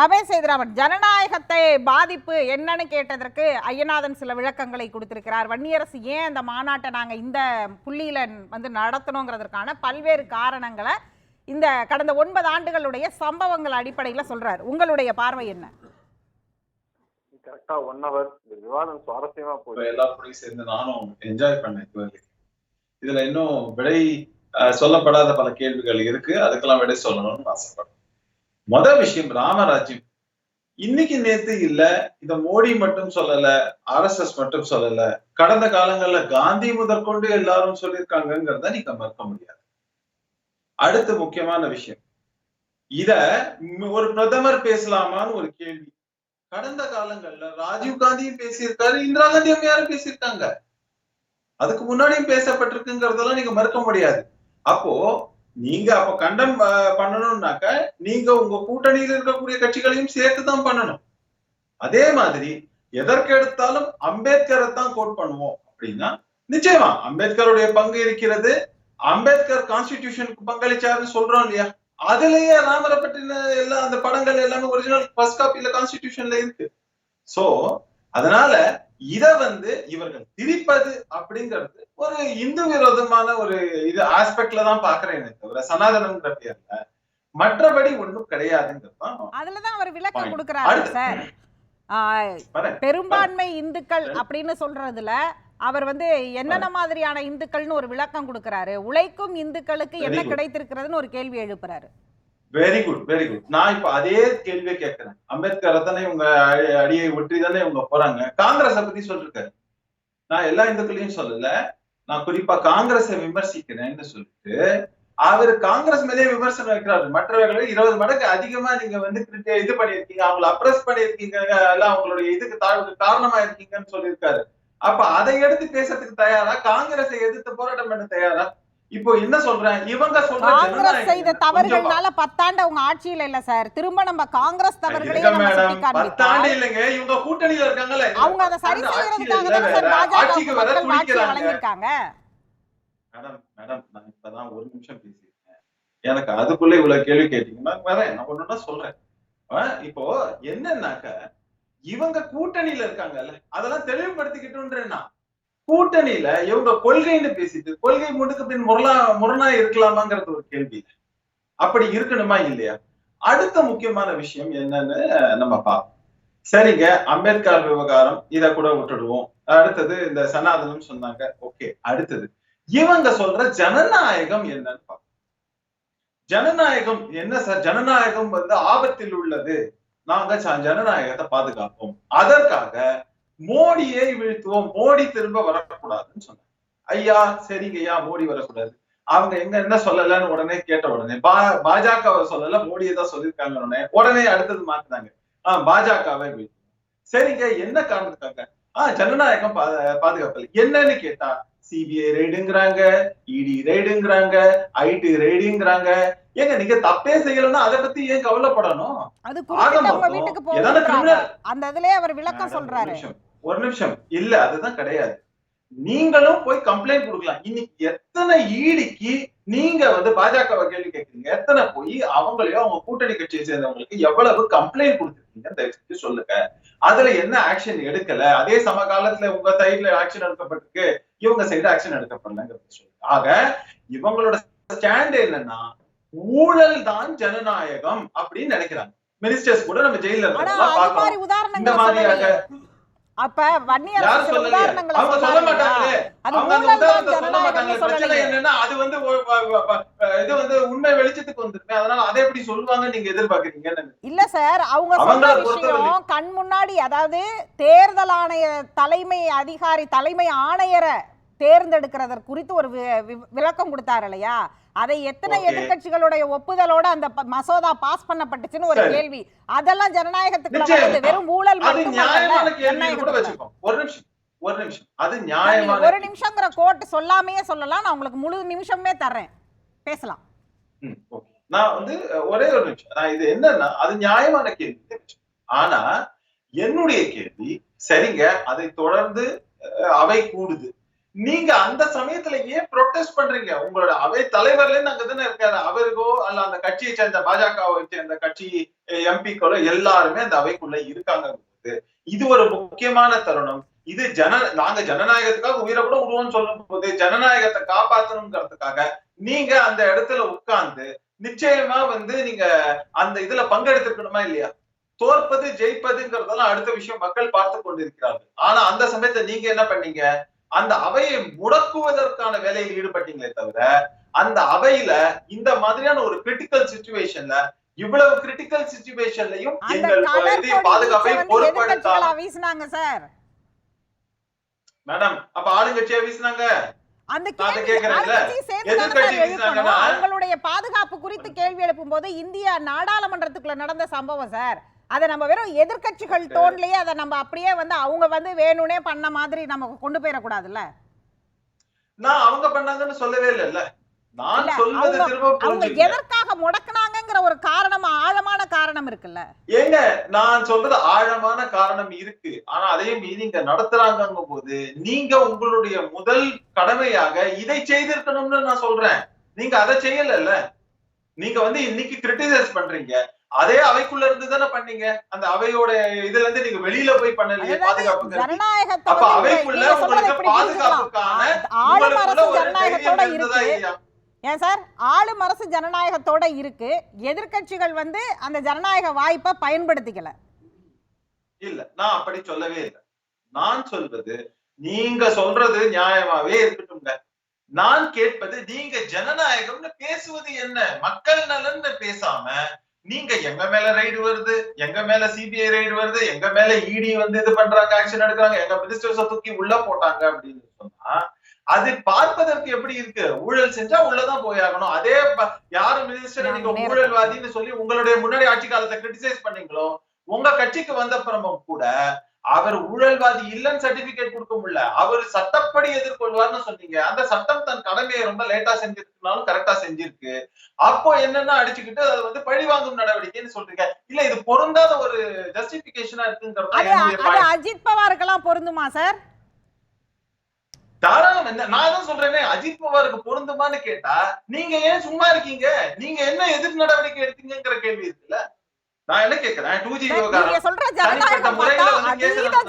ரமேஷ் சேதுராமன் ஜனநாயகத்தை பாதிப்பு என்னன்னு கேட்டதற்கு ஐயநாதன் சில விளக்கங்களை கொடுத்திருக்கிறார். வன்னியரசு ஏன் அந்த மாநாட்டை நாங்க இந்த புள்ளியில வந்து நடத்தணுங்கிறதுக்கான பல்வேறு காரணங்களை இந்த கடந்த ஒன்பது ஆண்டுகளுடைய சம்பவங்கள் அடிப்படையில சொல்றாரு. உங்களுடைய பார்வை என்ன? கரெக்டா ஒன் ஹவர் இந்த விவாதம் சுவாரஸ்யமா இப்ப போகுது எல்லாரோடையும் சேர்ந்து நானும் என்ஜாய் பண்ணேன் இதுவரைக்கும் இதுல இன்னும் விடை சொல்லப்படாத பல கேள்விகள் இருக்கு. அதுக்கெல்லாம் விடை சொல்லணும்னு ஆசைப்படுறேன் முத விஷயம் ராமராஜ்யம். இன்னைக்கு நேத்து இல்ல இத மோடி மட்டும் சொல்லல ஆர்எஸ்எஸ் மட்டும் சொல்லல. கடந்த காலங்கள்ல காந்தி முதற்கொண்டு எல்லாரும் சொல்லியிருக்காங்கிறத நீங்க மறுக்க முடியாது. அடுத்து முக்கியமான விஷயம். இத ஒரு பிரதமர் பேசலாமான்னு ஒரு கேள்வி. கடந்த காலங்கள்ல ராஜீவ் காந்தியும் பேசியிருக்காரு இந்திரா காந்தி அம்மையாரும் பேசியிருக்காங்க. அதுக்கு முன்னாடியும் பேசப்பட்டிருக்குங்கிறதெல்லாம் நீங்க மறுக்க முடியாது. அப்போ நீங்க அப்ப கண்டம் பண்ணணும்னாக்க நீங்க உங்க கூட்டணியில் இருக்கக்கூடிய கட்சிகளையும் சேர்த்து தான் பண்ணணும். அதே மாதிரி எதற்கு எடுத்தாலும் அம்பேத்கரை தான் கோட் பண்ணுவோம் அப்படின்னா நிச்சயமா அம்பேத்கருடைய பங்கு இருக்கிறது. அம்பேத்கர் கான்ஸ்டிடியூஷனுக்கு பங்களிச்சாருன்னு சொல்றோம் இல்லையா? அதுலயே ராமரை பற்றின எல்லாம் அந்த படங்கள் எல்லாமே ஒரிஜினல் ஃபர்ஸ்ட் இல்ல கான்ஸ்டிடியூஷன்ல இருக்கு. சோ அதனால இத வந்து இவர்கள் திரிப்பது அப்படிங்கிறது ஒரு இந்து விரோதமான ஒரு இது ஆஸ்பெக்ட்ல தான் பாக்குறேன் தவிர சனாதனம்ன்ற பேர்ல மற்றபடி ஒண்ணும் கிடையாதுங்கிறது தான் அதுலதான் அவர் விளக்கம். கொடுக்கிறாரு. சார். பெரும்பான்மை இந்துக்கள் அப்படின்னு சொல்றதுல அவர் வந்து என்னென்ன மாதிரியான இந்துக்கள்னு ஒரு விளக்கம் கொடுக்கிறாரு உழைக்கும் இந்துக்களுக்கு என்ன. கிடைத்திருக்கிறதுன்னு ஒரு கேள்வி எழுப்புறாரு வெரி குட் வெரி குட் நான் இப்ப அதே கேள்வியை கேட்கிறேன். அம்பேத்கர் தானே இவங்க அடியை ஒற்றி தானே இவங்க போறாங்க? காங்கிரஸ பத்தி சொல்லிருக்காரு. நான் எல்லா இந்துக்களையும் சொல்லல. நான் குறிப்பா காங்கிரஸை விமர்சிக்கிறேன்னு சொல்லிட்டு அவர் காங்கிரஸ் மேலே விமர்சனம் வைக்கிறாரு. மற்றவர்களை இருபது மடங்கு அதிகமா நீங்க வந்து இது பண்ணிருக்கீங்க அவங்களை அப்ரஸ் பண்ணிருக்கீங்க எல்லாம் அவங்களுடைய இதுக்கு தாழ்வுக்கு காரணமா இருக்கீங்கன்னு சொல்லியிருக்காரு. அப்ப அதை எடுத்து பேசுறதுக்கு தயாரா? காங்கிரஸை எதிர்த்து போராட்டம் பண்ண தயாரா? இப்போ என்ன சொல்றேன்? இவங்க சொல்ற காங்கிரஸ் செய்த தவறுகள்னால பத்தாண்டு அவங்க ஆட்சியில இல்ல சார். திரும்ப நம்ம காங்கிரஸ் சுட்டி பத்தாண்டு இல்லைங்க. இவங்க கூட்டணியில இருக்காங்கல்ல. அவங்க அதை சரி செய்யறதுக்காக தானே சார் வேற. பாஜக வழங்கியிருக்காங்க. மேடம் மேடம் நான் இப்பதான் ஒரு நிமிஷம் பேசியிருக்கேன். எனக்கு அதுக்குள்ள இவ்வளவு கேள்வி கேட்டீங்கன்னா வரேன் நான் ஒண்ணுன்னா சொல்றேன். இப்போ என்னன்னாக்க இவங்க கூட்டணியில இருக்காங்கல்ல அதெல்லாம் தெளிவுபடுத்திக்கிட்டோன்றேன்னா கூட்டணியில இவங்க கொள்கைன்னு பேசிட்டு கொள்கை முடுக்கு பின் முரணா முரணா இருக்கலாமாங்கிறது ஒரு கேள்வி. அப்படி இருக்கணுமா இல்லையா? அடுத்த முக்கியமான விஷயம் என்னன்னு நம்ம பார்ப்போம். சரிங்க அம்பேத்கர் விவகாரம் இத கூட விட்டுடுவோம். அடுத்தது இந்த சனாதனம் சொன்னாங்க ஓகே அடுத்தது. இவங்க சொல்ற ஜனநாயகம் என்னன்னு பார்ப்போம். ஜனநாயகம் என்ன சார்? ஜனநாயகம் வந்து ஆபத்தில் உள்ளது. நாங்க ஜனநாயகத்தை பாதுகாப்போம். அதற்காக மோடியை வீழ்த்துவோம் மோடி திரும்ப வரக்கூடாதுன்னு சொன்னாங்க ஐயா சரிங்க ஐயா மோடி வரக்கூடாது. அவங்க எங்க என்ன சொல்லலன்னு உடனே கேட்ட உடனே பா பாஜக சொல்லல மோடியை தான் சொல்லியிருக்காங்க உடனே உடனே அடுத்தது மாத்துனாங்க. ஆஹ் பாஜகவை வீழ்த்துவோம். சரிங்க என்ன காரணத்துக்காக? ஆஹ் ஜனநாயகம் பாதுகாப்பல். என்னன்னு கேட்டா சிபிஐ ரெய்டுங்கிறாங்க இடி ரெய்டுங்கிறாங்க ஐடி ரெய்டுங்கிறாங்க ஏங்க நீங்க தப்பே செய்யலன்னா அதை பத்தி ஏன் கவலைப்படணும்? அது வீட்டுக்கு criminal- அந்த இதுலயே அவர் விளக்கம் சொல்றாரு. ஒரு நிமிஷம். இல்ல அதுதான் கிடையாது. நீங்களும் போய் கம்ப்ளைண்ட் கொடுக்கலாம். இன்னைக்கு எத்தனை ஈடிக்கு நீங்க வந்து பாஜகவை கேள்வி கேட்கறீங்க? எத்தனை போய் அவங்களையும் அவங்க கூட்டணி கட்சியை சேர்ந்தவங்களுக்கு எவ்வளவு கம்ப்ளைண்ட் கொடுத்துருக்கீங்க தயவு செஞ்சு சொல்லுங்க. அதுல என்ன ஆக்ஷன் எடுக்கல? அதே சம காலத்துல உங்க சைடுல ஆக்ஷன் எடுக்கப்பட்டிருக்கு. இவங்க சைடு ஆக்ஷன் எடுக்கப்படலங்கிறது சொல்லுங்க. ஆக இவங்களோட ஸ்டாண்ட் என்னன்னா ஊழல் தான் ஜனநாயகம் அப்படின்னு நினைக்கிறாங்க. மினிஸ்டர்ஸ் கூட நம்ம ஜெயில இந்த மாதிரியாக. அப்ப சொல்லலையே உதாரணங்களை அது ஊழல் தான் பிரச்சனை சொல்லலையே. என்னன்னா அது வந்து இது வந்து உண்மை வெளிச்சத்துக்கு வந்துருக்கு. அதனால அதை எப்படி சொல்லுவாங்க நீங்க எதிர்பார்க்கறீங்க? இல்ல சார் அவங்க சொன்ன பொறுத்தவரை- விஷயம் கண் முன்னாடி அதாவது தேர்தல் ஆணைய தலைமை அதிகாரி தலைமை ஆணையரை தேர்ந்தெடுக்கிறதற்கு குறித்து ஒரு விளக்கம் கொடுத்தாரு இல்லையா? அதை எத்தனை Okay. எதிர்க்கட்சிகளுடைய ஒப்புதலோட அந்த மசோதா பாஸ் பண்ணப்பட்டுச்சுன்னு ஒரு. கேள்வி. அதெல்லாம். வருது வெறும் ஊழல் மட்டும் ஒரு நிமிஷம். அது நியாயமான ஒரு நிமிஷங்கிற கோட் சொல்லாமையே சொல்லலாம். நான் உங்களுக்கு முழு நிமிஷமே தர்றேன். பேசலாம். நான் வந்து ஒரே ஒரு நிமிஷம். நான் இது என்னன்னா அது நியாயமான கேள்வி. ஆனா என்னுடைய கேள்வி சரிங்க அதை தொடர்ந்து அவை கூடுது. நீங்க அந்த சமயத்துல ஏன் ப்ரொடெஸ்ட் பண்றீங்க? உங்களோட அவை தலைவர்ல இருந்து அங்க தானே இருக்காரு. அவருக்கோ அல்ல அந்த கட்சியை சேர்ந்த பாஜகவை சேர்ந்த கட்சி எம்பிக்களோ எல்லாருமே அந்த அவைக்குள்ள இருக்காங்க. இது ஒரு முக்கியமான தருணம். இது ஜன நாங்க ஜனநாயகத்துக்காக உயிரை கூட விடுவோம்னு சொல்லும் போது ஜனநாயகத்தை காப்பாத்தணுங்கிறதுக்காக நீங்க அந்த இடத்துல உட்கார்ந்து நிச்சயமா வந்து நீங்க அந்த இதுல பங்கெடுத்துக்கணுமா இல்லையா? தோற்பது ஜெயிப்பதுங்கிறதெல்லாம் அடுத்த விஷயம் மக்கள் பார்த்து கொண்டிருக்கிறார்கள். ஆனா அந்த சமயத்தை நீங்க என்ன பண்ணீங்க? அந்த அவையை முடக்குவதற்கான வேலையில் ஈடுபட்டீங்களே தவிர அந்த அவையில இந்த மாதிரியான ஒரு கிரிட்டிக்கல் சுச்சுவேஷன்ல இவ்வளவு கிரிட்டிக்கல் சுச்சுவேஷன்லயும் எங்கள் பாதுகாப்பை வீசினாங்க சார் மேடம் அப்ப ஆளுங்கட்சியா வீசினாங்க? அந்த அவங்களுடைய பாதுகாப்பு குறித்து கேள்வி எழுப்பும் போது இந்திய நாடாளுமன்றத்துக்குள்ள நடந்த சம்பவம் சார் அதை நம்ம வெறும் எதிர்க்கட்சிகள் டோன்லயே அதை நம்ம அப்படியே வந்து அவங்க வந்து வேணும்னே பண்ண மாதிரி நம்ம கொண்டு போயிடக்கூடாதுல்ல? நான் அவங்க பண்ணாங்கன்னு சொல்லவே இல்லைல்ல அவங்க- திரும்ப அவங்க புரிஞ்சுங்க எதற்காக முடக்குனாங்கங்கிற ஒரு காரணம் ஆழமான காரணம் இருக்குல்ல? ஏங்க நான் சொல்றது ஆழமான காரணம் இருக்கு. ஆனா அதையும் மீறி இங்க நடத்துறாங்க போது நீங்க உங்களுடைய முதல் கடமையாக இதை செய்திருக்கணும்னு நான் சொல்றேன். நீங்க அதை செய்யலல்ல. நீங்க வந்து இன்னைக்கு கிரிட்டிசைஸ் பண்றீங்க. அதே அவைக்குள்ள இருந்து தானே பண்ணீங்க? அந்த அவையோட இதுல இருந்து நீங்க வெளியில போய் பண்ணலையே பாதுகாப்பு அப்ப அவைக்குள்ள உங்களுக்கு? பாதுகாப்புக்கான ஆளும் அரசு ஜனநாயகத்தோட இருக்கு. ஏன் சார்? ஆளும் அரசு ஜனநாயகத்தோட இருக்கு. எதிர்க்கட்சிகள் வந்து அந்த ஜனநாயக வாய்ப்பை பயன்படுத்திக்கல. இல்ல நான் அப்படி சொல்லவே இல்லை. நான் சொல்வது நீங்க சொல்றது நியாயமாவே இருக்கட்டும்ங்க நான் கேட்பது நீங்க ஜனநாயகம்னு பேசுவது என்ன? மக்கள் நலன்னு பேசாம நீங்க எங்க மேல ரைடு வருது? எங்க மேல சிபிஐ ரைடு வருது? எங்க மேல இடி வந்து இது பண்றாங்க ஆக்ஷன் எடுக்கிறாங்க எங்க மினிஸ்டர்ஸ தூக்கி உள்ள போட்டாங்க அப்படின்னு சொன்னா அது பார்ப்பதற்கு எப்படி இருக்கு? ஊழல் செஞ்சா உள்ளதான் போயாகணும் அதே ப- யாரு மினிஸ்டர் நீங்க ஊழல்வாதின்னு சொல்லி உங்களுடைய முன்னாடி ஆட்சி காலத்தை கிரிட்டிசைஸ் பண்ணீங்களோ உங்க கட்சிக்கு வந்த அப்புறமும் கூட அவர் ஊழல்வாதி இல்லைன்னு சர்டிபிகேட் கொடுக்க முடியல. அவர் சட்டப்படி எதிர்கொள்வார்னு சொன்னீங்க. அந்த சட்டம் தன் கடமையை ரொம்ப லேட்டா செஞ்சிருக்கனாலும் கரெக்டா செஞ்சிருக்கு. அப்போ என்னன்னா அடிச்சுக்கிட்டு அது வந்து பழிவாங்கும் நடவடிக்கைன்னு சொல்றீங்க. இல்ல இது பொருந்தாத ஒரு ஜஸ்டிபிகேஷனா இருக்குங்கிறது. அஜித் பவாருக்கெல்லாம் பொருந்துமா சார்? தாராளம் என்ன நான் தான் சொல்றேனே அஜித் பவாருக்கு பொருந்துமான்னு கேட்டா நீங்க ஏன் சும்மா இருக்கீங்க? நீங்க என்ன எதிர் நடவடிக்கை எடுத்தீங்கங்கிற கேள்வி இருக்குல்ல. நான் என்ன கேக்குறேன்? டூ ஜி நீங்க சொல்ற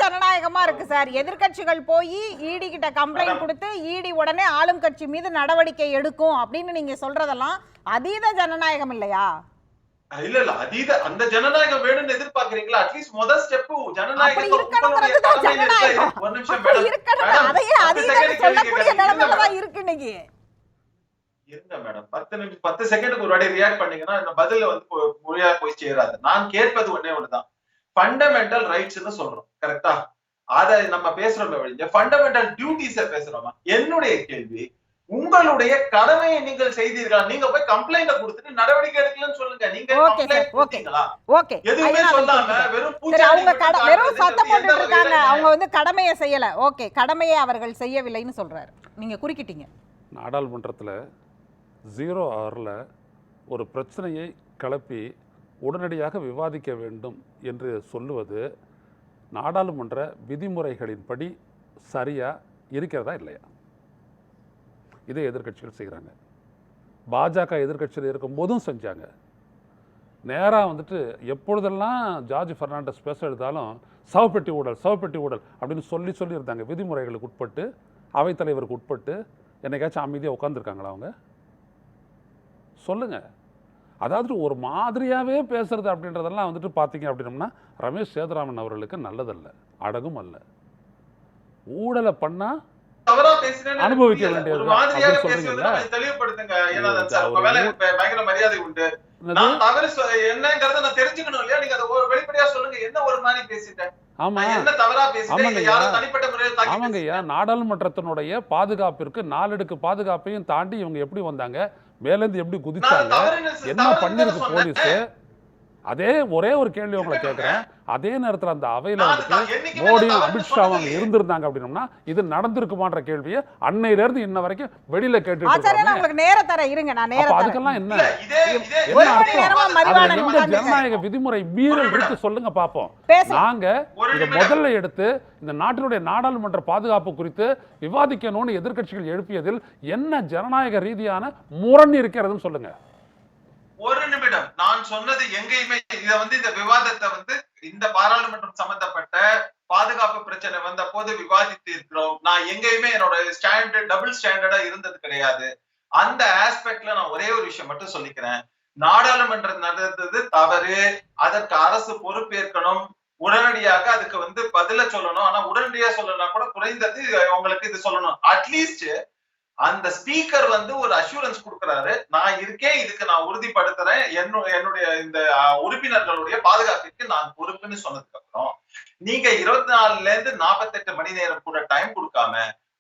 ஜனநாயகம் இருக்கு சார். எதிர்க்கட்சிகள் போய் ஈடி கிட்ட கம்ப்ளைண்ட். கொடுத்து ஈடி உடனே ஆளும் கட்சி மீது நடவடிக்கை எடுக்கும் அப்படின்னு நீங்க சொல்றதெல்லாம் அதீத ஜனநாயகம் இல்லையா? இல்ல இல்ல. அதீத அந்த ஜனநாயகம் வேணும்னு எதிர்பார்க்கறீங்களா? அட்லீஸ்ட் முதல் ஸ்டெப் ஜனநாயகம். ஒரு நிமிஷம் மேடம் அதையே அதீத சொல்லக்கூடிய. நிலைமையில தான் இருக்கு இன்னைக்கு. இருங்க மேடம் பத்து நிமிஷம் பத்து செகண்டுக்கு ஒரு வாட்டி ரியாக்ட் பண்ணீங்கன்னா இந்த பதில வந்து முறையா போய் சேராது. நான் கேட்பது ஒண்ணே ஒண்ணுதான். ஃபண்டமெண்டல் ரைட்ஸ்னு சொல்றோம். கரெக்டா அத நம்ம பேசுறோம் வழிஞ்ச ஃபண்டமெண்டல் டியூட்டிஸ பேசுறோமா? என்னுடைய கேள்வி உங்களுடைய கடமையை நீங்கள் செய்தீர்களா? நீங்க போய் கம்ப்ளைண்ட கொடுத்துட்டு நடவடிக்கை எடுக்கலன்னு சொல்லுங்க. நீங்க. கொடுத்தீங்களா? ஓகே எதுவுமே சொல்லாம வெறும் பூச்சாண்டி அவங்க கட- வெறும் சத்தம் போட்டுட்டு இருக்காங்க. அவங்க வந்து கடமையை செய்யல. ஓகே கடமையை அவர்கள் செய்யவில்லைன்னு சொல்றாரு. நீங்க குறுக்கிட்டீங்க. நாடாளுமன்றத்தில் ஜீரோ ஆறில் ஒரு பிரச்சனையை கிளப்பி உடனடியாக விவாதிக்க வேண்டும் என்று சொல்லுவது நாடாளுமன்ற விதிமுறைகளின்படி சரியாக இருக்கிறதா இல்லையா? இதை எதிர்க்கட்சிகள் செய்கிறாங்க பாஜக எதிர்கட்சியில் இருக்கும்போதும் செஞ்சாங்க. நேராக வந்துட்டு எப்பொழுதெல்லாம் ஜார்ஜ் ஃபெர்னாண்டஸ் பேச எடுத்தாலும் சவப்பெட்டி ஊழல் சவப்பெட்டி ஊழல் அப்படின்னு சொல்லி சொல்லியிருந்தாங்க. விதிமுறைகளுக்கு உட்பட்டு அவைத்தலைவருக்கு உட்பட்டு என்னைக்காச்சும் அமைதியாக உட்காந்துருக்காங்களா அவங்க? சொல்லுங்க. அதாவது ஒரு மாதிரியாகவே பேசுறது அப்படின்றதெல்லாம் வந்துட்டு பார்த்தீங்க அப்படின்னம்னா ரமேஷ் சேதுராமன் அவர்களுக்கு நல்லதல்ல அடகும் அல்ல. ஊழலை பண்ணால் அனுபவிக்க. வேண்டியது நாடாளுமன்றத்தினுடைய பாதுகாப்பிற்கு நாலடுக்கு பாதுகாப்பையும் தாண்டி இவங்க எப்படி வந்தாங்க? மேலேருந்து எப்படி குதிச்சாங்க என்ன பண்ணிருக்கு. போலீஸ்? அதே ஒரே ஒரு கேள்வி உங்களை கேட்கிறேன். அதே நேரத்துல அந்த அவையில வந்துட்டு மோடியும் அமித்ஷாவும் சொன்னதில்லையே. இருந்திருந்தாங்க அப்படின்னம்னா இது நடந்திருக்குமான்ற கேள்வியை அன்னையில இருந்து இன்ன வரைக்கும் வெளியில இருக்காங்க. உங்களுக்கு நேர தரேன் இருங்க நான் நேர அதுக்கெல்லாம் என்ன? என்ன. ஜனநாயக விதிமுறை மீறல் இருக்கு சொல்லுங்க பாப்போம். பேசலாம் நாங்க இத. முதல்ல எடுத்து இந்த நாட்டினுடைய நாடாளுமன்ற பாதுகாப்பு குறித்து விவாதிக்கணும்னு எதிர்க்கட்சிகள் எழுப்பியதில் என்ன ஜனநாயக ரீதியான முரண் இருக்கிறதுன்னு சொல்லுங்க. ஒரு நிமிடம். நான் சொன்னது எங்கேயுமே இத வந்து இந்த விவாதத்தை வந்து இந்த பாராளுமன்றம் சம்பந்தப்பட்ட பாதுகாப்பு பிரச்சனை வந்த போது விவாதித்து இருக்கிறோம் நான் எங்கேயுமே என்னோட ஸ்டாண்டர்ட் டபுள் ஸ்டாண்டர்டா இருந்தது கிடையாது. அந்த ஆஸ்பெக்ட்ல நான் ஒரே ஒரு விஷயம் மட்டும் சொல்லிக்கிறேன். நாடாளுமன்றம் நடந்தது தவறு. அதற்கு அரசு பொறுப்பேற்கணும். உடனடியாக அதுக்கு வந்து பதில சொல்லணும். ஆனா உடனடியா சொல்லலாம் கூட குறைந்தது உங்களுக்கு இது சொல்லணும். அட்லீஸ்ட் அந்த ஸ்பீக்கர் வந்து ஒரு அஷூரன்ஸ் கொடுக்கறாரு. நான் இருக்கேன் இதுக்கு நான் உறுதிப்படுத்துறேன். என்னுடைய என்னுடைய இந்த உறுப்பினர்களுடைய பாதுகாப்பிற்கு நான் பொறுப்புன்னு சொன்னதுக்கு அப்புறம் நீங்க இருபத்தி நாலுல இருந்து நாற்பத்தெட்டு மணி நேரம் கூட டைம் கொடுக்காம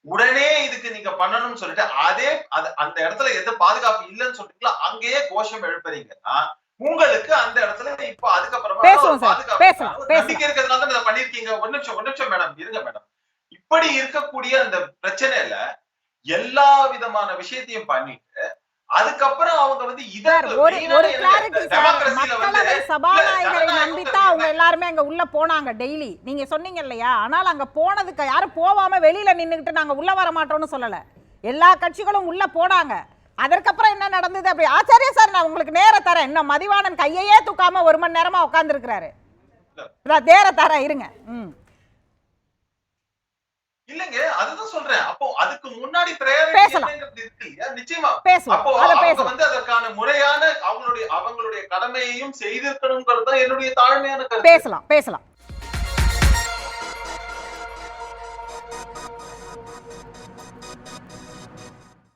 உடனே இதுக்கு நீங்க பண்ணணும்னு சொல்லிட்டு அதே அது- அந்த இடத்துல எந்த பாதுகாப்பு இல்லைன்னு சொல்றீங்களோ அங்கேயே கோஷம் எழுப்புறீங்கன்னா உங்களுக்கு அந்த இடத்துல இப்ப அதுக்கப்புறமா. பாதுகாப்பு. நம்பிக்கை இருக்கிறதுனால தான் பண்ணிருக்கீங்க ஒரு நிமிஷம் ஒரு நிமிஷம் மேடம் இருங்க மேடம். இப்படி இருக்கக்கூடிய அந்த பிரச்சனையில எல்லா விதமான விஷயத்தையும் பண்ணிட்டு அதுக்கப்புறம் அவங்க வந்து சபாநாயகரை நம்பித்தான் அவங்க எல்லாருமே அங்க உள்ள போனாங்க டெய்லி நீங்க சொன்னீங்க இல்லையா? ஆனால் அங்க போனதுக்கு யாரும் போவாம வெளியில நின்னுகிட்டு நாங்க உள்ள வர மாட்டோம்னு சொல்லல. எல்லா கட்சிகளும் உள்ள போனாங்க. அதற்கப்புறம் என்ன நடந்தது அப்படி? ஆச்சாரியா சார் நான் உங்களுக்கு நேர தரேன். இன்னும் மதிவாணன் கையையே தூக்காம ஒரு மணி நேரமா உட்கார்ந்து இருக்கிறாரு நேர தரேன் இருங்க. ம். இல்லைங்க அதுதான் சொல்றேன். அப்போ அதுக்கு முன்னாடி priority பேசலாம். நிச்சயமா. பேசலாம். அப்போ அவங்க வந்து அதற்கான முறையான அவங்களுடைய அவங்களுடைய கடமையையும் செய்திருக்கணுங்கிறது தான் என்னுடைய தாழ்மையான கருத்து. பேசலாம் பேசலாம்.